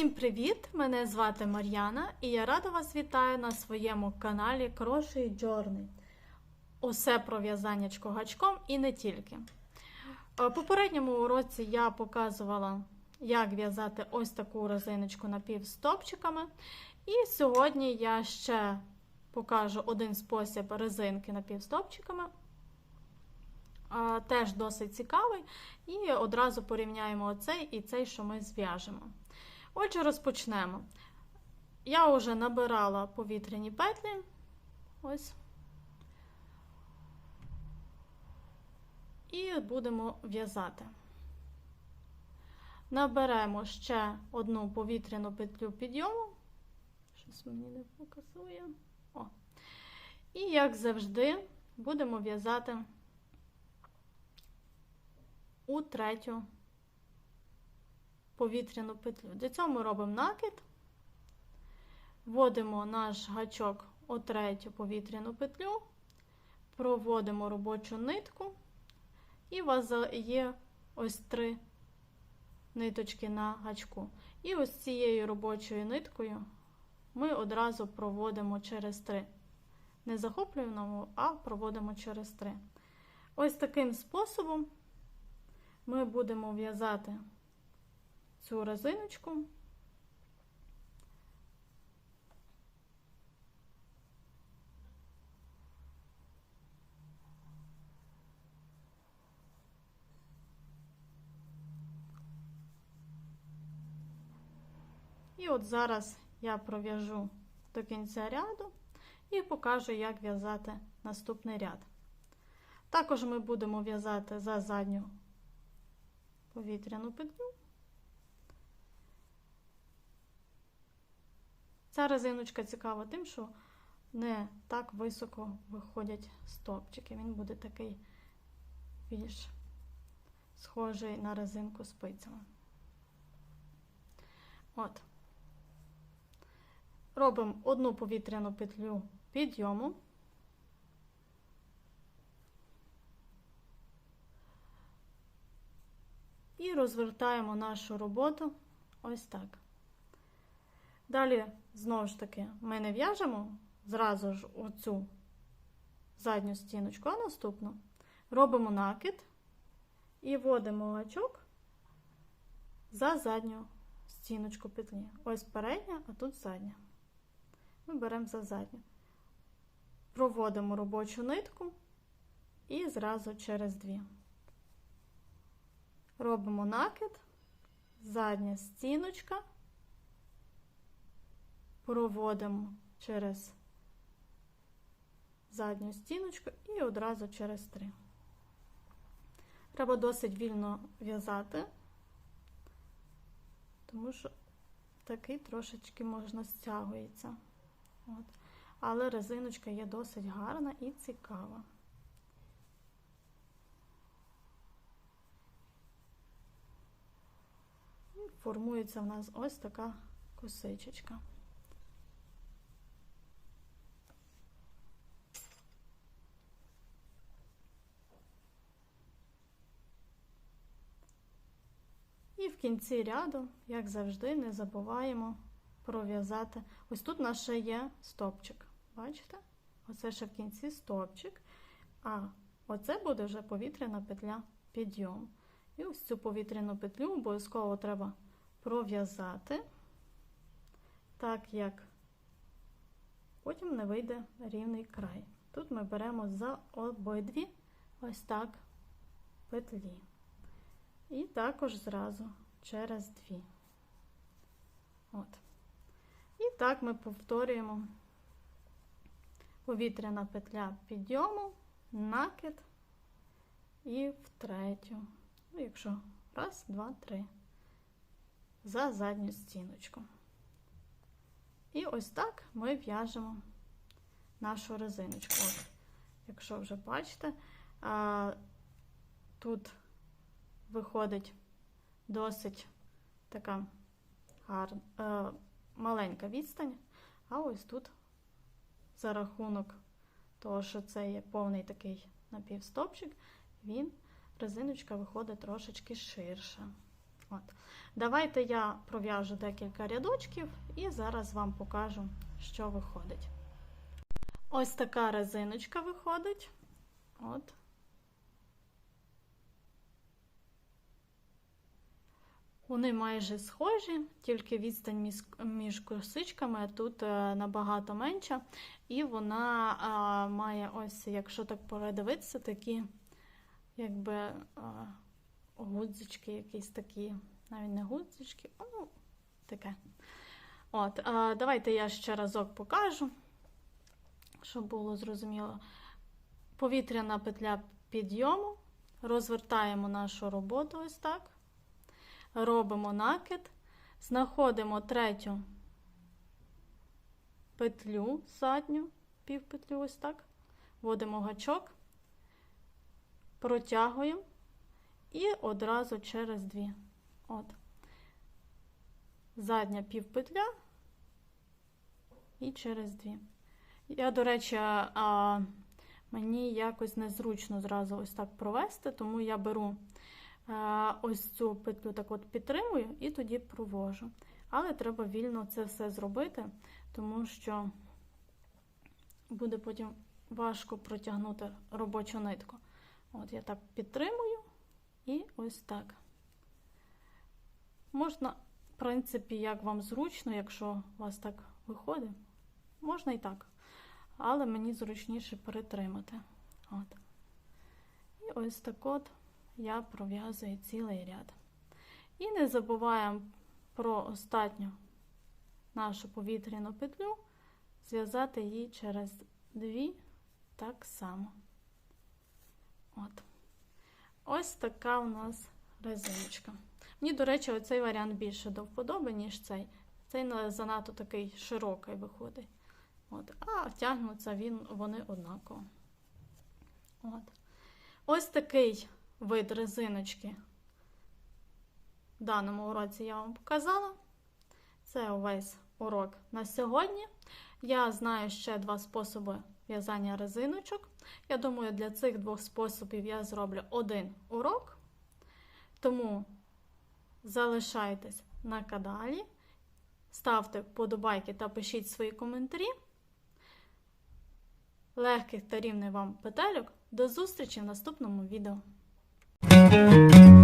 Усім привіт! Мене звати Мар'яна і я рада вас вітаю на своєму каналі Кроший Journey. Усе про в'язаннячко гачком і не тільки. Е, В попередньому уроці я показувала, як в'язати ось таку резиночку напівстопчиками. І сьогодні я ще покажу один спосіб резинки напівстопчиками. Е, Теж досить цікавий. І одразу порівняємо оцей і цей, що ми зв'яжемо. Отже, розпочнемо. Я вже набирала повітряні петлі. Ось. І будемо в'язати. Наберемо ще одну повітряну петлю підйому. Щось мені не показує. О. І, як завжди, будемо в'язати у третю повітряну петлю. Для цього ми робимо накид, вводимо наш гачок у третю повітряну петлю, проводимо робочу нитку, і у вас є ось три ниточки на гачку. І ось цією робочою ниткою ми одразу проводимо через три. Не захоплюємо, а проводимо через три. Ось таким способом ми будемо в'язати цю резиночку. І от зараз я пров'яжу до кінця ряду і покажу, як в'язати наступний ряд. Також ми будемо в'язати за задню повітряну петлю. Ця резиночка цікава тим, що не так високо виходять стопчики. Він буде такий більш схожий на резинку спицями. От. Робимо одну повітряну петлю підйому. І розвертаємо нашу роботу ось так. Далі, знову ж таки, ми не в'яжемо зразу ж оцю задню стіночку, а наступну робимо накид і вводимо гачок за задню стіночку петлі. Ось передня, а тут задня. Ми беремо за задню. Проводимо робочу нитку і зразу через дві. Робимо накид, задня стіночка проводимо через задню стіночку і одразу через три. Треба досить вільно в'язати, тому що такий трошечки можна стягується. От. Але резиночка є досить гарна і цікава. Формується в нас ось така косичечка. Кінці ряду, як завжди, не забуваємо пров'язати. Ось тут ще є стопчик. Бачите? Оце ще в кінці стопчик. А оце буде вже повітряна петля підйом. І ось цю повітряну петлю обов'язково треба пров'язати, так як потім не вийде рівний край. Тут ми беремо за обидві ось так петлі. І також зразу через дві. От. І так ми повторюємо повітряна петля підйому, накид і в третю. Ну, якщо раз, два, три. За задню стіночку. І ось так ми в'яжемо нашу резиночку. От, якщо вже бачите, тут виходить досить така гарна, е, маленька відстань, а ось тут за рахунок того, що це є повний такий напівстопчик, він, резиночка виходить трошечки ширша. От. Давайте я пров'яжу декілька рядочків і зараз вам покажу, що виходить. Ось така резиночка виходить. От. Вони майже схожі, тільки відстань між, косичками тут е, набагато менша. І вона а, має ось, якщо так передивитися, такі, якби а, гудзички якісь такі, навіть не гудзички, ну, таке. От, а, давайте я ще разок покажу, щоб було зрозуміло. Повітряна петля підйому. Розвертаємо нашу роботу ось так. Робимо накид, знаходимо третю петлю задню, півпетлю ось так, вводимо гачок, протягуємо і одразу через дві. От. Задня півпетля і через дві. Я, до речі, мені якось незручно зразу ось так провести, тому я беру ось цю петлю так от підтримую і тоді провожу. Але треба вільно це все зробити, тому що буде потім важко протягнути робочу нитку. От я так підтримую і ось так. Можна, в принципі, як вам зручно, якщо у вас так виходить, можна і так. Але мені зручніше перетримати. От. І ось так от я пров'язую цілий ряд. І не забуваємо про останню нашу повітряну петлю, зв'язати її через дві так само. От. Ось така у нас резиночка. Мені, до речі, оцей варіант більше до вподоби, ніж цей. Цей занадто такий широкий виходить. От. А тягнуться він, вони однаково. От. Ось такий вид резиночки в даному уроці я вам показала. Це увесь урок на сьогодні. Я знаю ще два способи в'язання резиночок. Я думаю, для цих двох способів я зроблю один урок. Тому залишайтесь на каналі, ставте вподобайки та пишіть свої коментарі. Легких та рівних вам петельок. До зустрічі в наступному відео. Thank you.